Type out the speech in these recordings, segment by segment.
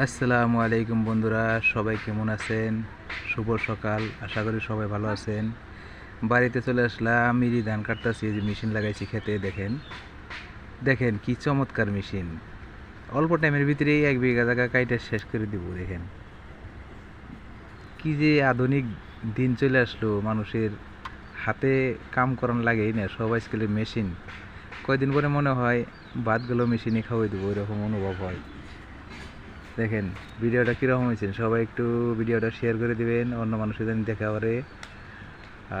আসসালামু আলাইকুম বন্ধুরা, সবাই কেমন আছেন? শুভ সকাল, আশা করি সবাই ভালো আছেন। বাড়িতে চলে আসলাম মিরি ধান কাটতেছি যে মেশিন লাগাইছি খেতে, দেখেন। দেখেন কি চমৎকার মেশিন। অল্প টাইমের ভিতরেই এক বিঘা জায়গা কাইটা শেষ করে দিব, দেখেন। কি যে আধুনিক দিন চলে আসলো, মানুষের হাতে কাম করান লাগেই না, সব আজকাল মেশিন। কয়দিন পরে মনে হয় ভাতগুলো মেশিনে খাওয়াই দেবো, এরকম অনুভব হয়। দেখেন, ভিডিওটা কীরকম হয়েছে? সবাই একটু ভিডিওটা শেয়ার করে দিবেন, অন্য মানুষের যেন দেখা পারে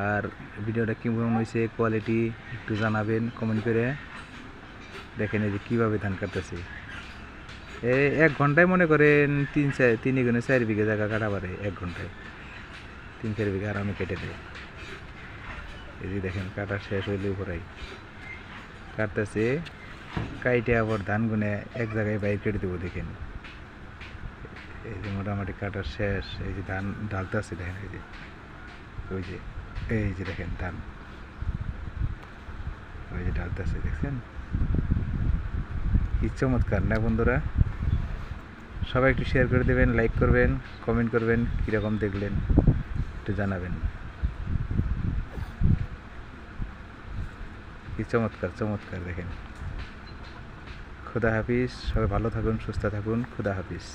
আর ভিডিওটা কেমন হয়েছে কোয়ালিটি একটু জানাবেন কমেন্ট করে। দেখেন এই যে কীভাবে ধান কাটতেছে। এই এক ঘন্টায় মনে করেন তিন চার, তিন গুণে চার বিঘা জায়গা কাটা পারে, এক ঘন্টায়। তিন, চার বিঘা আরামে কেটে দেয় এই যে দেখেন, কাটা শেষ হইলে উপরাই। কাটতেছে, কাইটে আবার ধান গুনে এক জায়গায় বাইর কেটে দেবো, দেখেন। এই যে মোটামুটি কাটার শেষ, এই যে ধান ঢালতে আছে দেখেন, এই যে, ওই যে, এই যে দেখেন ধান। ওই যে ঢালতে আছে দেখছেন? কি চমৎকার, না বন্ধুরা? সবাই একটু শেয়ার করে দেবেন লাইক করবেন কমেন্ট করবেন, কীরকম দেখলেন, একটু জানাবেন। কি চমৎকার চমৎকার দেখেন। খুদা হাফিজ, সবাই ভালো থাকুন, সুস্থ থাকুন, খুদা হাফিজ।